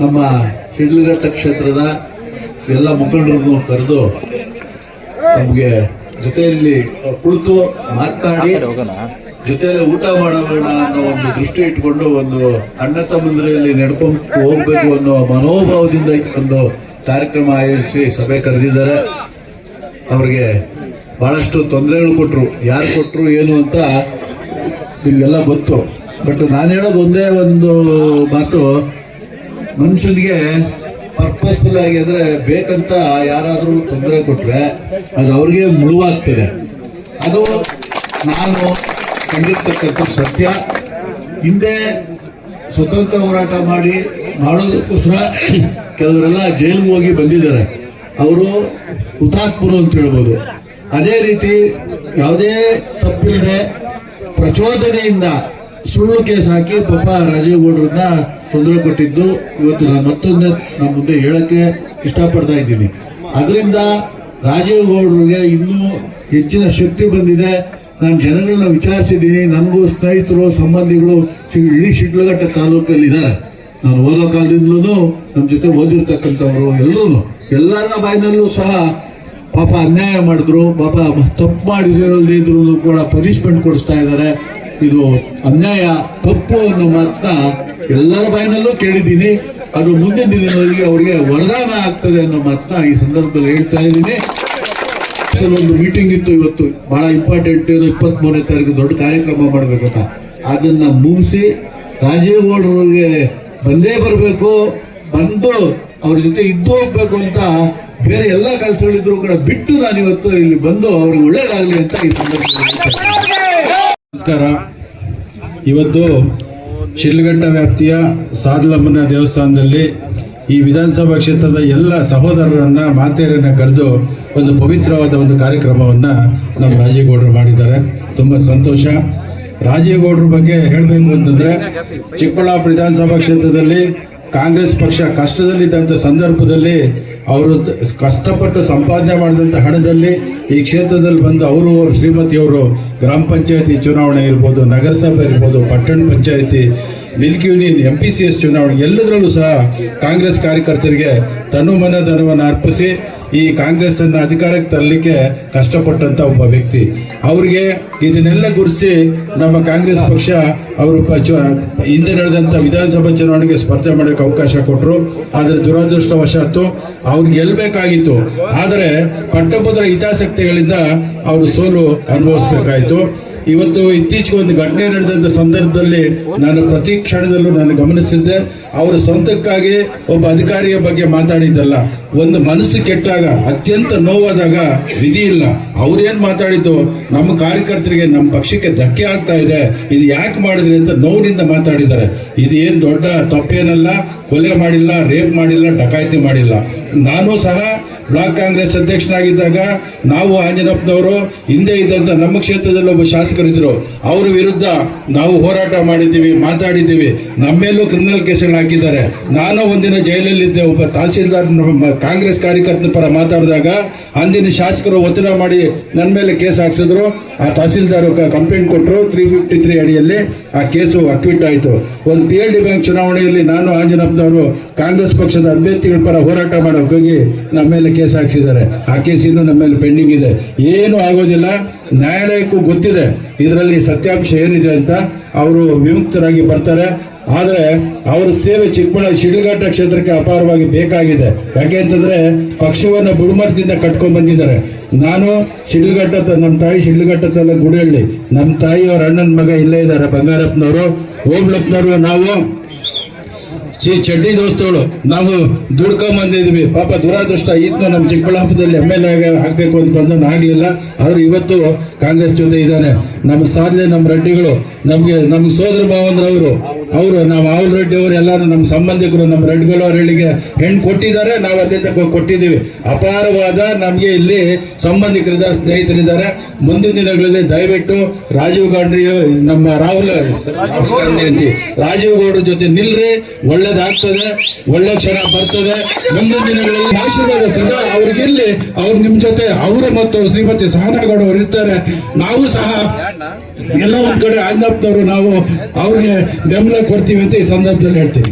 ನಮ್ಮ ಶಿಡ್ಲಘಟ್ಟ ಕ್ಷೇತ್ರದ ಎಲ್ಲ ಮುಖಂಡರನ್ನು ಕರೆದು ನಮಗೆ ಜೊತೆಯಲ್ಲಿ ಕುಳಿತು ಮಾತನಾಡಿ ಜೊತೆಯಲ್ಲಿ ಊಟ ಮಾಡೋಣ ಅನ್ನೋ ಒಂದು ದೃಷ್ಟಿ ಇಟ್ಕೊಂಡು ಒಂದು ಅಣ್ಣ ತಮ್ಮಂದಿರಲ್ಲಿ ನಡ್ಕೊಂಡು ಹೋಗ್ಬೇಕು ಅನ್ನೋ ಮನೋಭಾವದಿಂದ ಒಂದು ಕಾರ್ಯಕ್ರಮ ಆಯೋಜಿಸಿ ಸಭೆ ಕರೆದಿದ್ದಾರೆ. ಅವರಿಗೆ ಬಹಳಷ್ಟು ತೊಂದರೆಗಳು ಕೊಟ್ಟರು ಯಾರು ಕೊಟ್ಟರು ಏನು ಅಂತ ನಿಮಗೆಲ್ಲ ಗೊತ್ತು. ಬಟ್ ನಾನು ಹೇಳೋದು ಒಂದೇ ಒಂದು ಮಾತು. ಮನುಷ್ಯನಿಗೆ ಪರ್ಪಸ್ಫುಲ್ ಆಗಿ ಅಂದರೆ ಬೇಕಂತ ಯಾರಾದರೂ ತೊಂದರೆ ಕೊಟ್ಟರೆ ಅದು ಅವ್ರಿಗೆ ಮುಳುವಾಗ್ತದೆ. ಅದು ನಾನು ಕಂಡಿರ್ತಕ್ಕಂಥ ಸತ್ಯ. ಹಿಂದೆ ಸ್ವತಂತ್ರ ಹೋರಾಟ ಮಾಡಿ ಮಾಡೋದಕ್ಕೋಸ್ಕರ ಕೆಲವರೆಲ್ಲ ಜೈಲಿಗೆ ಹೋಗಿ ಬಂದಿದ್ದಾರೆ. ಅವರು ಹುತಾತ್ಮರು ಅಂತ ಹೇಳ್ಬೋದು. ಅದೇ ರೀತಿ ಯಾವುದೇ ತಪ್ಪಿಲ್ಲದೆ ಪ್ರಚೋದನೆಯಿಂದ ಸುಳ್ಳು ಕೇಸ್ ಹಾಕಿ ಪಾಪ ರಾಜೇಗೌಡರನ್ನ ಗೌಡ್ರನ್ನ ತೊಂದರೆ ಕೊಟ್ಟಿದ್ದು, ಇವತ್ತು ನಾನು ಮತ್ತೊಂದು ನಮ್ಮ ಮುಂದೆ ಹೇಳಕ್ಕೆ ಇಷ್ಟಪಡ್ತಾ ಇದ್ದೀನಿ. ಅದರಿಂದ ರಾಜೀವ್ ಗೌಡ್ರಿಗೆ ಇನ್ನೂ ಹೆಚ್ಚಿನ ಶಕ್ತಿ ಬಂದಿದೆ. ನಾನು ಜನಗಳನ್ನ ವಿಚಾರಿಸಿದ್ದೀನಿ. ನನಗೂ ಸ್ನೇಹಿತರು, ಸಂಬಂಧಿಗಳು ಇಡೀ ಶಿಡ್ಲಘಟ್ಟ ತಾಲೂಕಲ್ಲಿ ಇದ್ದಾರೆ ನಾನು ಓದೋ ಕಾಲದಿಂದಲೂ ನಮ್ಮ ಜೊತೆ ಓದಿರ್ತಕ್ಕಂಥವ್ರು ಎಲ್ಲರೂ ಎಲ್ಲರ ಬಾಯಿನಲ್ಲೂ ಸಹ ಪಾಪ ಅನ್ಯಾಯ ಮಾಡಿದ್ರು. ಪಾಪ ತಪ್ಪು ಮಾಡಿದ್ರು ಕೂಡ ಪನಿಷ್ಮೆಂಟ್ ಕೊಡಿಸ್ತಾ ಇದ್ದಾರೆ. ಇದು ಅನ್ಯಾಯ, ತಪ್ಪು ಅನ್ನೋ ಮಾತನ್ನ ಎಲ್ಲರ ಬಾಯಿನಲ್ಲೂ ಕೇಳಿದ್ದೀನಿ. ಅದು ಮುಂದಿನ ದಿನಗಳಲ್ಲಿ ಅವರಿಗೆ ವರದಾನ ಆಗ್ತದೆ ಅನ್ನೋ ಮಾತನ್ನ ಈ ಸಂದರ್ಭದಲ್ಲಿ ಹೇಳ್ತಾ ಇದ್ದೀನಿ. ಒಂದು ಮೀಟಿಂಗ್ ಇತ್ತು ಇವತ್ತು. ಬಹಳ ಇಂಪಾರ್ಟೆಂಟ್ ಇಪ್ಪತ್ತ್ ಮೂರನೇ ತಾರೀಕು ದೊಡ್ಡ ಕಾರ್ಯಕ್ರಮ ಮಾಡಬೇಕಂತ. ಅದನ್ನ ಮುಗಿಸಿ ರಾಜೀವ್ ಗೌಡ್ರಿಗೆ ಬಂದೇ ಬರಬೇಕು, ಬಂದು ಅವ್ರ ಜೊತೆ ಇದ್ದು ಹೋಗ್ಬೇಕು ಅಂತ ಬೇರೆ ಎಲ್ಲ ಕೆಲಸಗಳಿದ್ರು ಕೂಡ ಬಿಟ್ಟು ನಾನು ಇವತ್ತು ಇಲ್ಲಿ ಬಂದು ಅವ್ರಿಗೆ ಒಳ್ಳೇದಾಗಲಿ ಅಂತ ಈ ಸಂದರ್ಭದಲ್ಲಿ ನಮಸ್ಕಾರ. ಇವತ್ತು ಶಿಡ್ಲಘಟ್ಟ ವ್ಯಾಪ್ತಿಯ ಸಾದಲಮ್ಮನ ದೇವಸ್ಥಾನದಲ್ಲಿ ಈ ವಿಧಾನಸಭಾ ಕ್ಷೇತ್ರದ ಎಲ್ಲ ಸಹೋದರರನ್ನು, ಮಾತೆಯರನ್ನ ಕರೆದು ಒಂದು ಪವಿತ್ರವಾದ ಒಂದು ಕಾರ್ಯಕ್ರಮವನ್ನ ನಮ್ಮ ರಾಜೇಗೌಡರು ಮಾಡಿದ್ದಾರೆ. ತುಂಬ ಸಂತೋಷ. ರಾಜೇಗೌಡರ ಬಗ್ಗೆ ಹೇಳಬೇಕು ಅಂತಂದ್ರೆ, ಚಿಕ್ಕಬಳ್ಳಾಪುರ ವಿಧಾನಸಭಾ ಕ್ಷೇತ್ರದಲ್ಲಿ ಕಾಂಗ್ರೆಸ್ ಪಕ್ಷ ಕಷ್ಟದಲ್ಲಿದ್ದಂಥ ಸಂದರ್ಭದಲ್ಲಿ ಅವರು ಕಷ್ಟಪಟ್ಟು ಸಂಪಾದನೆ ಮಾಡಿದಂಥ ಹಣದಲ್ಲಿ ಈ ಕ್ಷೇತ್ರದಲ್ಲಿ ಬಂದು ಅವರು, ಅವ್ರ ಶ್ರೀಮತಿಯವರು ಗ್ರಾಮ ಪಂಚಾಯತಿ ಚುನಾವಣೆ ಇರ್ಬೋದು, ನಗರಸಭೆ ಇರ್ಬೋದು, ಪಟ್ಟಣ ಪಂಚಾಯತಿ, milk union M P C S ಚುನಾವಣೆ, ಎಲ್ಲದರಲ್ಲೂ ಸಹ ಕಾಂಗ್ರೆಸ್ ಕಾರ್ಯಕರ್ತರಿಗೆ ತನು ಮನ ಧನವನ್ನು ಅರ್ಪಿಸಿ ಈ ಕಾಂಗ್ರೆಸ್ ಅನ್ನ ಅಧಿಕಾರಕ್ಕೆ ತರಲಿಕ್ಕೆ ಕಷ್ಟಪಟ್ಟಂತ ಒಬ್ಬ ವ್ಯಕ್ತಿ. ಅವರಿಗೆ ಇದನ್ನೆಲ್ಲ ಗುರಿಸಿ ನಮ್ಮ ಕಾಂಗ್ರೆಸ್ ಪಕ್ಷ ಅವರು ಹಿಂದೆ ನಡೆದಂಥ ವಿಧಾನಸಭಾ ಚುನಾವಣೆಗೆ ಸ್ಪರ್ಧೆ ಮಾಡೋಕೆ ಅವಕಾಶ ಕೊಟ್ಟರು ಆದರೆ ದುರದೃಷ್ಟವಶಾತ್ತು ಅವ್ರಿಗೆ ಗೆಲ್ಲಬೇಕಾಗಿತ್ತು ಆದರೆ ಪಟ್ಟಭದ್ರ ಹಿತಾಸಕ್ತಿಗಳಿಂದ ಅವರು ಸೋಲು ಅನುಭವಿಸ್ಬೇಕಾಯಿತು. ಇವತ್ತು ಇತ್ತೀಚೆಗೆ ಒಂದು ಘಟನೆ ನಡೆದಂಥ ಸಂದರ್ಭದಲ್ಲಿ ನಾನು ಪ್ರತಿ ಕ್ಷಣದಲ್ಲೂ ನಾನು ಗಮನಿಸಿದ್ದೆ. ಅವರ ಸ್ವಂತಕ್ಕಾಗಿ ಒಬ್ಬ ಅಧಿಕಾರಿಯ ಬಗ್ಗೆ ಮಾತಾಡಿದ್ದಲ್ಲ. ಒಂದು ಮನಸ್ಸು ಕೆಟ್ಟಾಗ, ಅತ್ಯಂತ ನೋವಾದಾಗ ವಿಧಿ ಇಲ್ಲ. ಅವ್ರೇನು ಮಾತಾಡಿದ್ದು? ನಮ್ಮ ಕಾರ್ಯಕರ್ತರಿಗೆ ನಮ್ಮ ಪಕ್ಷಕ್ಕೆ ಧಕ್ಕೆ ಆಗ್ತಾ ಇದೆ. ಇದು ಯಾಕೆ ಮಾಡಿದ್ರಿ ಅಂತ ನೋವಿನಿಂದ ಮಾತಾಡಿದ್ದಾರೆ. ಇದು ಏನು ದೊಡ್ಡ ತಪ್ಪೇನಲ್ಲ. ಕೊಲೆ ಮಾಡಿಲ್ಲ, ರೇಪ್ ಮಾಡಿಲ್ಲ, ಡಕಾಯಿತಿ ಮಾಡಿಲ್ಲ. ನಾನು ಸಹ ಬ್ಲಾಕ್ ಕಾಂಗ್ರೆಸ್ ಅಧ್ಯಕ್ಷನಾಗಿದ್ದಾಗ ನಾವು ಆಂಜನಪ್ಪನವರು ಹಿಂದೆ ಇದ್ದಂಥ ನಮ್ಮ ಕ್ಷೇತ್ರದಲ್ಲಿ ಒಬ್ಬ ಶಾಸಕರಿದ್ದರು ಅವರ ವಿರುದ್ಧ ನಾವು ಹೋರಾಟ ಮಾಡಿದ್ದೀವಿ, ಮಾತಾಡಿದ್ದೀವಿ. ನಮ್ಮೇಲೂ ಕ್ರಿಮಿನಲ್ ಕೇಸ್ಗಳು ಹಾಕಿದ್ದಾರೆ. ನಾನು ಒಂದಿನ ಜೈಲಲ್ಲಿದ್ದೆ, ಒಬ್ಬ ತಹಸೀಲ್ದಾರ್ ಕಾಂಗ್ರೆಸ್ ಕಾರ್ಯಕರ್ತನ ಪರ ಮಾತಾಡಿದಾಗ ಅಂದಿನ ಶಾಸಕರು ಒತ್ತಡ ಮಾಡಿ ನನ್ನ ಮೇಲೆ ಕೇಸ್ ಹಾಕ್ಸಿದ್ರು. ಆ ತಹಸೀಲ್ದಾರ್ ಕಂಪ್ಲೇಂಟ್ ಕೊಟ್ಟರು ತ್ರೀ ಫಿಫ್ಟಿ ತ್ರೀ ಅಡಿಯಲ್ಲಿ ಆ ಕೇಸು ಅಕ್ವಿಟ್ ಆಯಿತು. ಒಂದು ಪಿ ಎಲ್ ಡಿ ಬ್ಯಾಂಕ್ ಚುನಾವಣೆಯಲ್ಲಿ ನಾನು ಆಂಜನಪ್ಪನವರು ಕಾಂಗ್ರೆಸ್ ಪಕ್ಷದ ಅಭ್ಯರ್ಥಿಗಳ ಪರ ಹೋರಾಟ ಮಾಡೋಕ್ಕಾಗಿ ನಮ್ಮ ಮೇಲೆ ಕೇಸ್ ಹಾಕ್ಸಿದ್ದಾರೆ. ಆ ಕೇಸ್ ಇನ್ನೂ ನಮ್ಮ ಮೇಲೆ ಪೆಂಡಿಂಗ್ ಇದೆ. ಏನೂ ಆಗೋದಿಲ್ಲ. ನ್ಯಾಯಾಲಯಕ್ಕೂ ಗೊತ್ತಿದೆ. ಇದರಲ್ಲಿ ಸತ್ಯಾಂಶ ಏನಿದೆ ಅಂತ ಅವರು ವಿಮುಕ್ತರಾಗಿ ಬರ್ತಾರೆ. ಆದರೆ ಅವರ ಸೇವೆ ಚಿಕ್ಕಬಳ್ಳಾಪುರ ಶಿಡ್ಲಘಟ್ಟ ಕ್ಷೇತ್ರಕ್ಕೆ ಅಪಾರವಾಗಿ ಬೇಕಾಗಿದೆ. ಯಾಕೆ ಅಂತಂದರೆ ಪಕ್ಷವನ್ನು ಬುಡುಮರದಿಂದ ಕಟ್ಕೊಂಡು ಬಂದಿದ್ದಾರೆ. ನಾನು ಶಿಡ್ಲಘಟ್ಟ ನಮ್ಮ ತಾಯಿ ಶಿಡ್ಲಘಟ್ಟ ತಲ್ಲ ಗುಡಿಹಳ್ಳಿ. ನಮ್ಮ ತಾಯಿಯವರ ಅಣ್ಣನ ಮಗ ಇಲ್ಲೇ ಇದ್ದಾರೆ ಬಂಗಾರಪ್ಪನವರು. ಓಬ್ಳಪ್ಪನವರು ನಾವು. ಶ್ರೀ ಚಡ್ಡಿ ದೋಸ್ತಗಳು ನಾವು ದುಡ್ಕೊಂಬಂದಿದ್ವಿ ಪಾಪ ದುರಾದೃಷ್ಟ ಇತ್ತು ನಮ್ಮ ಚಿಕ್ಕಬಳ್ಳಾಪುರದಲ್ಲಿ ಎಂ ಎಲ್ ಎ ಆಗಬೇಕು ಅಂತ ಬಂದನು ಆಗಲಿಲ್ಲ. ಆದ್ರೆ ಇವತ್ತು ಕಾಂಗ್ರೆಸ್ ಜೊತೆ ಇದ್ದಾನೆ. ನಮ್ಮ ಸಾಧನೆ ನಮ್ಮ ರೆಡ್ಡಿಗಳು. ನಮಗೆ, ನಮ್ಗೆ ಸೋದರ ಮಾವಂದ್ರವರು. ಅವರು ನಾವು ಆವಲ್ ರೆಡ್ಡಿ ಅವರು ಎಲ್ಲರೂ ನಮ್ಮ ಸಂಬಂಧಿಕರು ನಮ್ಮ ಹೇಳಿಗೆ ಹೆಣ್ಣು ಕೊಟ್ಟಿದ್ದಾರೆ, ನಾವು ಅತ್ಯಂತ ಕೊಟ್ಟಿದ್ದೀವಿ. ಅಪಾರವಾದ ನಮಗೆ ಇಲ್ಲಿ ಸಂಬಂಧಿಕರಿದ್ದಾರೆ, ಸ್ನೇಹಿತರಿದ್ದಾರೆ. ಮುಂದಿನ ದಿನಗಳಲ್ಲಿ ದಯವಿಟ್ಟು ರಾಜೀವ್ ಗಾಂಧಿ, ನಮ್ಮ ರಾಹುಲ್ ಗಾಂಧಿ ರಾಜೀವ್ ಗೌಡ್ರ ಜೊತೆ ನಿಲ್ರಿ, ಒಳ್ಳೇದಾಗ್ತದೆ, ಒಳ್ಳೆ ಕ್ಷಣ ಬರ್ತದೆ. ಮುಂದಿನ ದಿನಗಳಲ್ಲಿ ಆಶೀರ್ವಾದ ಸದಾ ಅವ್ರಿಗೆಲ್ಲಿ ಅವ್ರು ನಿಮ್ಮ ಜೊತೆ ಅವರು ಮತ್ತು ಶ್ರೀಮತಿ ಸಹನಗೌಡ ಅವರು ಇರ್ತಾರೆ. ನಾವು ಸಹ ಎಲ್ಲ ಒಂದು ಕಡೆ ಆಜ್ಞಾಪ್ತವರು ನಾವು ಅವ್ರಿಗೆ ಬೆಂಬಲ ಕೊಡ್ತೀವಿ ಅಂತ ಈ ಸಂದರ್ಭದಲ್ಲಿ ಹೇಳ್ತೀನಿ.